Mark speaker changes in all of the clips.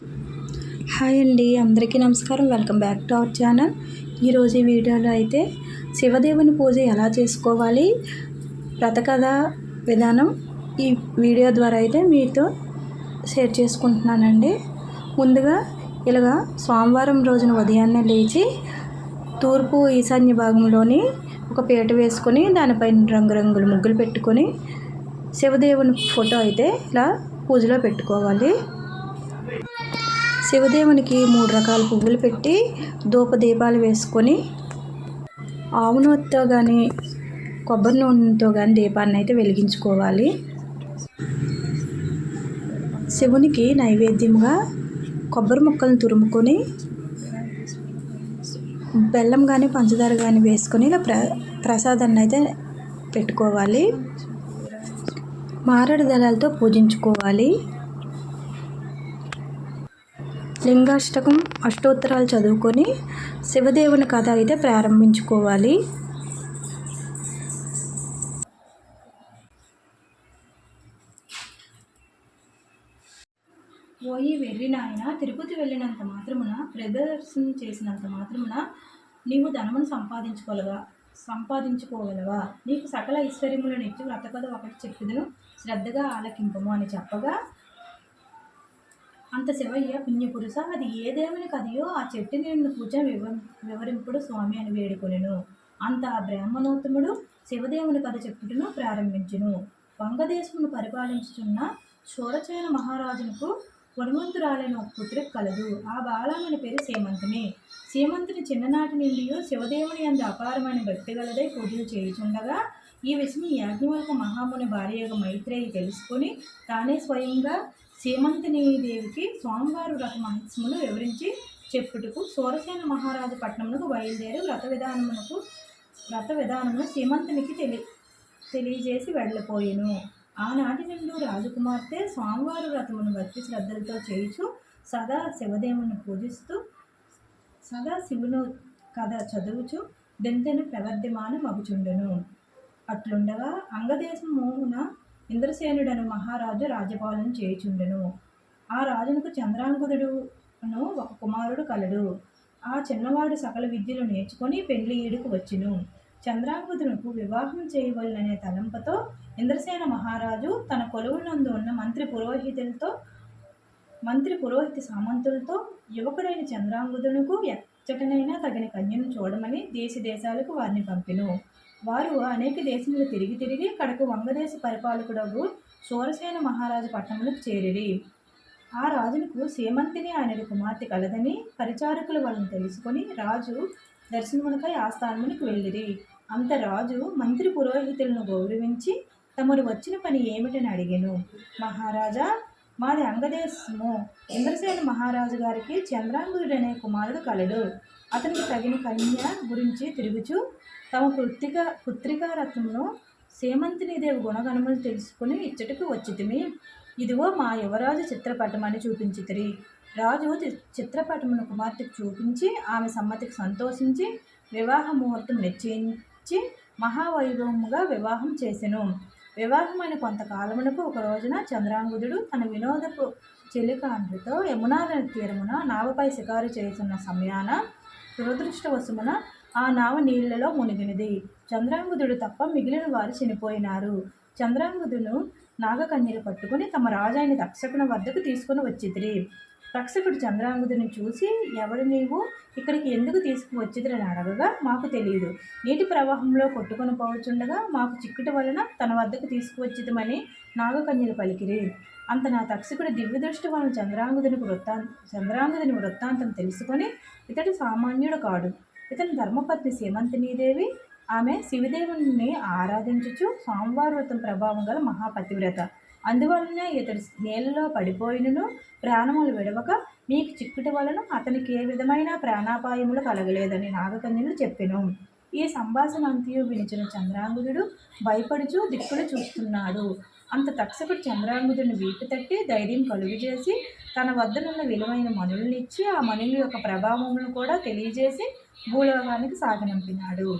Speaker 1: Hi అండి అందరికీ నమస్కారం. Welcome back to our channel. ఈరోజు ఈ వీడియోలో అయితే శివదేవుని పూజ ఎలా చేసుకోవాలి వ్రతకథ విధానం ఈ వీడియో ద్వారా అయితే మీతో షేర్ చేసుకుంటున్నానండి. ముందుగా ఇలాగా సోమవారం రోజున ఉదయాన్నే లేచి తూర్పు ఈశాన్య భాగంలోని ఒక పీట వేసుకొని దానిపైన రంగురంగుల ముగ్గులు పెట్టుకొని శివదేవుని ఫోటో అయితే ఇలా పూజలో పెట్టుకోవాలి. శివదేవునికి మూడు రకాల పువ్వులు పెట్టి దీపాలు వేసుకొని ఆవు నూనెతో కానీ కొబ్బరి నూనెతో కానీ దీపాన్ని అయితే వెలిగించుకోవాలి. శివునికి నైవేద్యంగా కొబ్బరి ముక్కలను తురుముకొని బెల్లం కానీ పంచదార కానీ వేసుకొని ఇలా ప్ర ప్రసాదాన్ని అయితే పెట్టుకోవాలి. మారడు దళాలతో పూజించుకోవాలి. లింగాష్టకం అష్టోత్తరాలు చదువుకొని శివదేవుని కథ అయితే ప్రారంభించుకోవాలి. పోయి వెళ్ళిన ఆయన తిరుపతి వెళ్ళినంత మాత్రమున ప్రదర్శన చేసినంత మాత్రమున నీవు ధనమును సంపాదించుకోగలవా సంపాదించుకోగలవా? నీకు సకల ఐశ్వర్యములను ఇచ్చి వ్రతకథ ఒకటి చెప్పిదను. శ్రద్ధగా ఆలకింపము అని చెప్పగా అంత శివయ్య పుణ్యపురుష. అది ఏ దేవుని కథయో ఆ చెట్టు నేను పూజ వివ వివరింపుడు స్వామి అని వేడుకొనెను. అంత ఆ బ్రాహ్మణోత్తముడు శివదేవుని కథ చెప్పుటను ప్రారంభించును. వంగదేశమును పరిపాలించుచున్న శూరచేన మహారాజునకు హనుమంతురాలైన ఒక పుత్రి కలదు. ఆ బాలమని పేరు సీమంతుని సీమంతుని చిన్ననాటి నుండి శివదేవుని అందు అపారమైన భక్తి గలదై పూజలు చేయుచుండగా ఈ విషయం యాజ్ఞవల్క మహాముని భార్యగా మైత్రేయి తెలుసుకొని తానే స్వయంగా సీమంతిని దేవికి స్వామివారు వ్రత వివరించి చెప్పుటకు సూరసేన మహారాజు పట్టణమునకు బయలుదేరి వ్రత విధానమునకు వ్రత విధానమును సీమంతునికి తెలి తెలియజేసి వెళ్ళిపోయెను. ఆనాటి నుండి రాజకుమార్తె స్వామివారి వ్రతమును భక్తి శ్రద్ధలతో చేయుచు సదా శివదేవుని పూజిస్తూ సదా శివును కథ చదువుచు దెంతెను ప్రవర్ధమాన మగుచుండును అట్లుండగా అంగదేశమున ఇంద్రసేనుడను మహారాజు రాజ్యపాలన చేయుచుండెను. ఆ రాజునకు చంద్రాంగుదుడును ఒక కుమారుడు కలడు. ఆ చిన్నవాడు సకల విద్యలు నేర్చుకొని పెళ్ళి ఈడుకు వచ్చును. చంద్రాంగుదునకు వివాహం చేయవలననే తలంపతో ఇంద్రసేన మహారాజు తన కొలువునందు ఉన్న మంత్రి పురోహితులతో మంత్రి పురోహిత సామంతులతో యువకుడైన చంద్రాంగుదునకు ఎచ్చటనైనా తగిన కన్యను చూడమని దేశ దేశాలకు వారిని పంపిను. వారు అనేక దేశములు తిరిగి తిరిగి కడకు వంగదేశ పరిపాలకుడగు సూరసేన మహారాజు పట్టణములకు చేరిరి. ఆ రాజునకు సీమంతిని ఆయన కుమార్తె కలదని పరిచారకుల వాళ్ళని తెలుసుకొని రాజు దర్శనమునకై ఆస్థానమునికి వెళ్ళిరి. అంత రాజు మంత్రి పురోహితులను గౌరవించి తమరు వచ్చిన పని ఏమిటని అడిగాను. మహారాజా మాది అంగదేశము. ఇంద్రసేన మహారాజు గారికి చంద్రాంగుడు అనే కుమారుడు కలడు. అతనికి తగిన కన్య గురించి తిరుగుచు తమ కృత్తిక పుత్రికా సేమంతినిదేవి గుణగణములు తెలుసుకుని ఇచ్చటకు వచ్చితిమి. ఇదిగో మా యువరాజు చిత్రపటం అని చూపించితిరి. రాజు చి- చిత్రపటమును కుమార్తెకు చూపించి ఆమె సమ్మతికి సంతోషించి వివాహ ముహూర్తం నిశ్చయించి మహావైభవముగా వివాహం చేసెను. వివాహమైన కొంతకాలమునకు ఒక రోజున చంద్రాంగుదుడు తన వినోదపు చెలికాండ్రితో యమునా తీరమున నావపై షికారు చేస్తున్న సమయాన దురదృష్టవశమున ఆ నావ నీళ్ళలో మునిగినది. చంద్రాంగుదుడు తప్ప మిగిలిన వారు చనిపోయినారు. చంద్రాంగుదును నాగకన్యలు పట్టుకుని తమ రాజైన తక్షకుని వద్దకు తీసుకుని వచ్చిదిరి రక్షకుడు చంద్రాంగుదుని చూసి ఎవడు నీవు? ఇక్కడికి ఎందుకు తీసుకువచ్చిదిరని అడగగా మాకు తెలియదు నీటి ప్రవాహంలో కొట్టుకొని పోవచుండగా మాకు చిక్కుట వలన తన వద్దకు తీసుకువచ్చిదమని నాగకన్యలు పలికిరి. అంత నా తక్షకుడు దివ్య దృష్టి వలన చంద్రాంగుదునికి వృత్తాంత చంద్రాంగుదుని వృత్తాంతం తెలుసుకొని ఇతడు సామాన్యుడు కాడు. ఇతను ధర్మపత్ని సేమంతినీదేవి ఆమె శివదేవుని ఆరాధించుచు సోమవార వ్రతం ప్రభావం గల మహాపతివ్రత. అందువలన ఇతడు నీళ్ళలో పడిపోయినను ప్రాణములు విడవక మీకు చిక్కుట వలన అతనికి ఏ విధమైన ప్రాణాపాయములు కలగలేదని నాగకన్యలు చెప్పెను. ఈ సంభాషణ అంతయు వినిచిన చంద్రాంగుడు భయపడుచు దిక్కులు చూస్తున్నాడు. అంత తక్షకుడు చంద్రాంగుదుని వీపు తట్టి ధైర్యం కలుగు చేసి తన వద్దనున్న విలువైన మనులనిచ్చి ఆ మనుల యొక్క ప్రభావములను కూడా తెలియజేసి భూలోకానికి సాగనంపినాడు.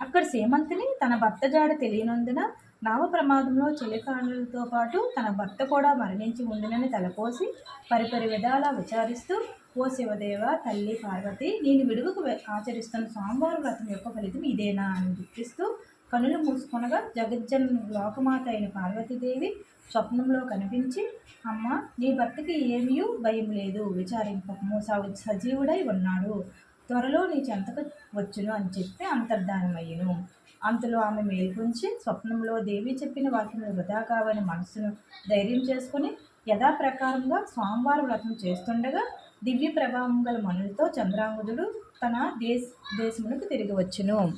Speaker 1: అక్కడ సేమంతిని తన భర్త జాడ తెలియనందున నావ ప్రమాదంలో చెలికాండ్రులతో పాటు తన భర్త కూడా మరణించి ఉండునని తలపోసి పరిపరి విధాలా విచారిస్తూ ఓ శివదేవ తల్లి పార్వతి నేను విడువకు ఆచరిస్తున్న సోమవారం వ్రతం యొక్క ఫలితం ఇదేనా అని దుఃఖిస్తూ కనులు మూసుకొనగా జగజ్జన్ లోకమాత అయిన పార్వతీదేవి స్వప్నంలో కనిపించి అమ్మ నీ భర్తకి ఏమీ భయం లేదు. విచారింపకము స- సజీవుడై ఉన్నాడు. త్వరలో నీ చెంతకు వచ్చును అని చెప్పి అంతర్ధానమయ్యను. అంతలో ఆమె మేల్కొంచి స్వప్నంలో దేవి చెప్పిన వాక్యములు వృధా కావని మనసును ధైర్యం చేసుకుని యథాప్రకారంగా స్వామివారి వ్రతం చేస్తుండగా దివ్య ప్రభావం గల మనులతో చంద్రాంగుదుడు తన దేశ దేశమునకు తిరిగి వచ్చును.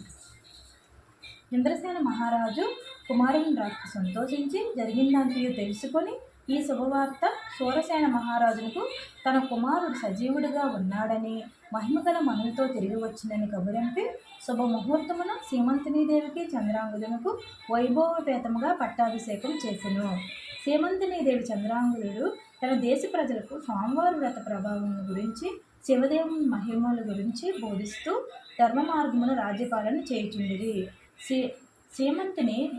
Speaker 1: ఇంద్రసేన మహారాజు కుమారుని రాత్రి సంతోషించి జరిగిందంతయు తెలుసుకొని ఈ శుభవార్త సూరసేన మహారాజునకు తన కుమారుడు సజీవుడిగా ఉన్నాడని మహిమగల మనులతో తిరిగి వచ్చిందని కబురంపి శుభముహూర్తమున సీమంతినీదేవికి చంద్రాంగుదునకు వైభవపేతముగా పట్టాభిషేకం చేసెను. సీమంతినీదేవి చంద్రాంగులుడు తన దేశ ప్రజలకు స్వామివారి వ్రత ప్రభావం గురించి శివదేవుని మహిమల గురించి బోధిస్తూ ధర్మ మార్గమున రాజ్యపాలన చేయుచుండిరి. సే సేమంతిని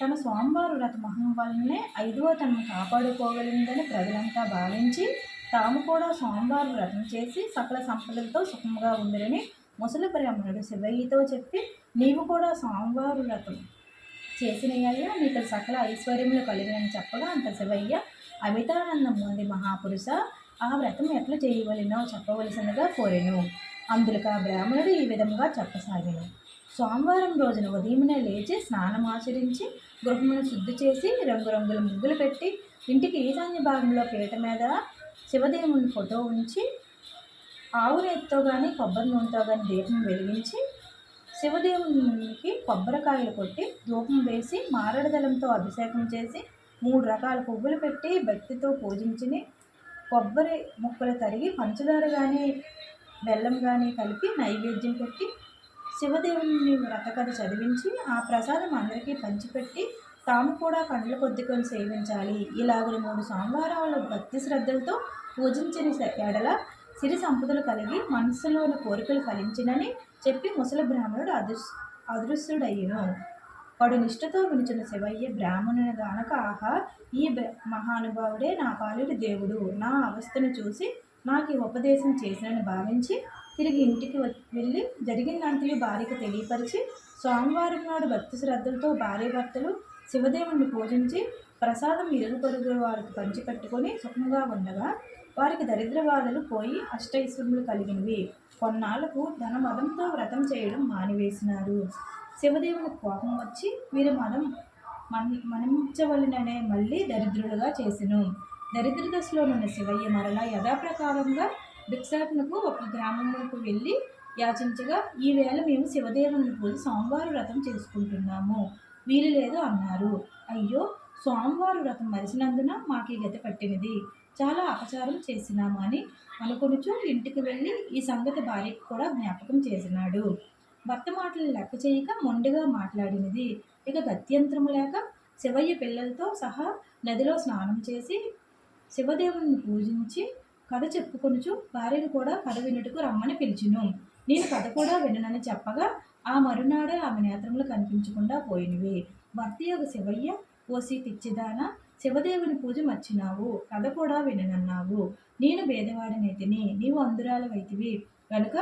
Speaker 1: తన స్వామివారు వ్రత వల్లనే ఐదవ తనను కాపాడుకోగలిగిందని ప్రజలంతా భావించి తాము కూడా స్వామివారు వ్రతం చేసి సకల సంపదలతో సుఖముగా ఉందని ముసలి బ్రాహ్మణుడు శివయ్యతో చెప్పి నీవు కూడా స్వామివారు వ్రతం చేసిన నీకు సకల ఐశ్వర్యములు కలిగినని చెప్పగా అంత శివయ్య అమితానందం ఉంది మహాపురుష ఆ వ్రతం ఎట్లా చేయవలెనో చెప్పవలసిందిగా కోరెను. అందులో ఆ బ్రాహ్మణుడు ఈ విధంగా చెప్పసాగాను సోమవారం రోజున ఉదయమునే లేచి స్నానం ఆచరించి గృహమును శుద్ధి చేసి రంగురంగుల ముగ్గులు పెట్టి ఇంటికి ఈశాన్య భాగంలో పీట మీద శివదేవుని ఫోటో ఉంచి ఆవు రేతితో కానీ కొబ్బరి నూనెతో కానీ దీపం వెలిగించి శివదేవునికి కొబ్బరికాయలు కొట్టి ధూపం వేసి మారడదలంతో అభిషేకం చేసి మూడు రకాల పువ్వులు పెట్టి భక్తితో పూజించిని. కొబ్బరి ముక్కలు తరిగి పంచదార కానీ బెల్లం కానీ కలిపి నైవేద్యం పెట్టి శివదేవుని వ్రతకథ చదివించి ఆ ప్రసాదం అందరికీ పంచిపెట్టి తాము కూడా కండ్ల కొద్దికొని సేవించాలి. ఇలాగున మూడు సోమవారాలు భక్తి శ్రద్ధలతో పూజించిన ఎడల సిరి సంపదలు కలిగి మనస్సులోని కోరికలు ఫలించినని చెప్పి ముసలి బ్రాహ్మణుడు అదృశ్ అదృశ్యుడయ్యను. వాడు నిష్ఠతో వినిచిన శివయ్య బ్రాహ్మణుని గానక ఆహా ఈ మహానుభావుడే నా పాలుడి దేవుడు. నా అవస్థను చూసి నాకు ఈ ఉపదేశం చేసినని భావించి తిరిగి ఇంటికి వ- వెళ్ళి జరిగిందంతయు భార్యకు తెలియపరిచి సోమవారం నాడు భక్తి శ్రద్ధలతో భార్య భర్తలు శివదేవుని పూజించి ప్రసాదం ఇరుగు పొరుగు వారికి పంచిపెట్టుకొని సుఖంగా ఉండగా వారికి దరిద్ర బాధలు పోయి అష్టైశ్వర్యములు కలిగినవి. కొన్నాళ్ళకు ధన మదంతో వ్రతం చేయడం మానివేసినారు. శివదేవుని కోపం వచ్చి వీరి మదం మన్ మనించవలననే మళ్ళీ దరిద్రులుగా చేసెను. దరిద్ర దశలో ఉన్న శివయ్య మరలా యథాప్రకారంగా భిక్షాటనకు ఒక గ్రామంలోకి వెళ్ళి యాచించగా ఈవేళ మేము శివదేవుని పూజ సోమవారం వ్రతం చేసుకుంటున్నాము. వీలు లేదు అన్నారు. అయ్యో సోమవారం వ్రతం మరిచినందున మాకు ఈ గతి పట్టినది. చాలా అపచారం చేసినాము అని అనుకొనుచు ఇంటికి వెళ్ళి ఈ సంగతి భార్యకు కూడా జ్ఞాపకం చేసినాడు. భర్త మాటలు లెక్క చేయక మొండిగా మాట్లాడినది. ఇక గత్యంతరము లేక శివయ్య పిల్లలతో సహా నదిలో స్నానం చేసి శివదేవుని పూజించి కథ చెప్పుకొనుచు భార్యను కూడా కథ వినుటకు రమ్మని పిలిచిను. నేను కథ కూడా విననని చెప్పగా ఆ మరునాడే ఆమె నేత్రములు కనిపించకుండా పోయినవి. భర్త యొక్క శివయ్య ఓసి తిచ్చిదాన శివదేవుని పూజ మర్చినావు. కథ కూడా విననన్నావు. నేను భేదవాడినైతిని నీవు అందురాలవైతివి కనుక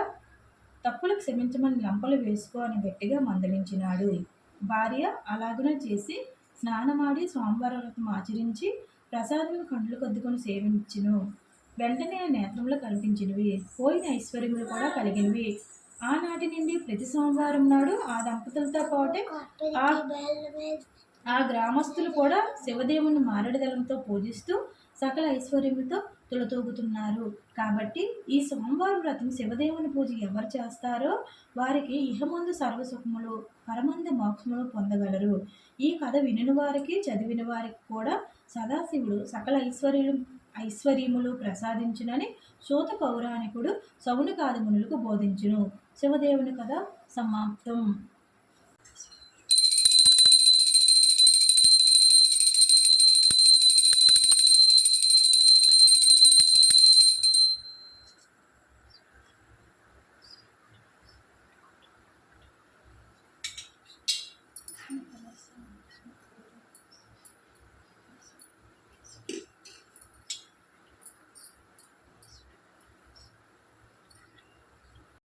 Speaker 1: తప్పులు క్షమించమని లంపలు వేసుకో అని గట్టిగా మందలించినాడు. భార్య అలాగున చేసి స్నానమాడి సోమవార వ్రతం ఆచరించి ప్రసాదం కండ్లు కద్దుకొని సేవించును. వెంటనే ఆ నేత్రంలో కనిపించినవి. పోయిన ఐశ్వర్యములు కూడా కలిగినవి. ఆనాటి నుండి ప్రతి సోమవారం నాడు ఆ దంపతులతో పాటే ఆ గ్రామస్తులు కూడా శివదేవుని మారేడుదలంతో పూజిస్తూ సకల ఐశ్వర్యములతో తులతూగుతున్నారు. కాబట్టి ఈ సోమవారం వ్రతం శివదేవుని పూజ ఎవరు చేస్తారో వారికి ఇహమందు సర్వసుఖములు పరమంద మోక్షములు పొందగలరు. ఈ కథ వినిన వారికి చదివిన వారికి కూడా సదాశివుడు సకల ఐశ్వర్యులు ఐశ్వర్యములు ప్రసాదించునని సూత పౌరాణికుడు సౌనకాది మునులకు బోధించును. శివదేవుని కథ సమాప్తం.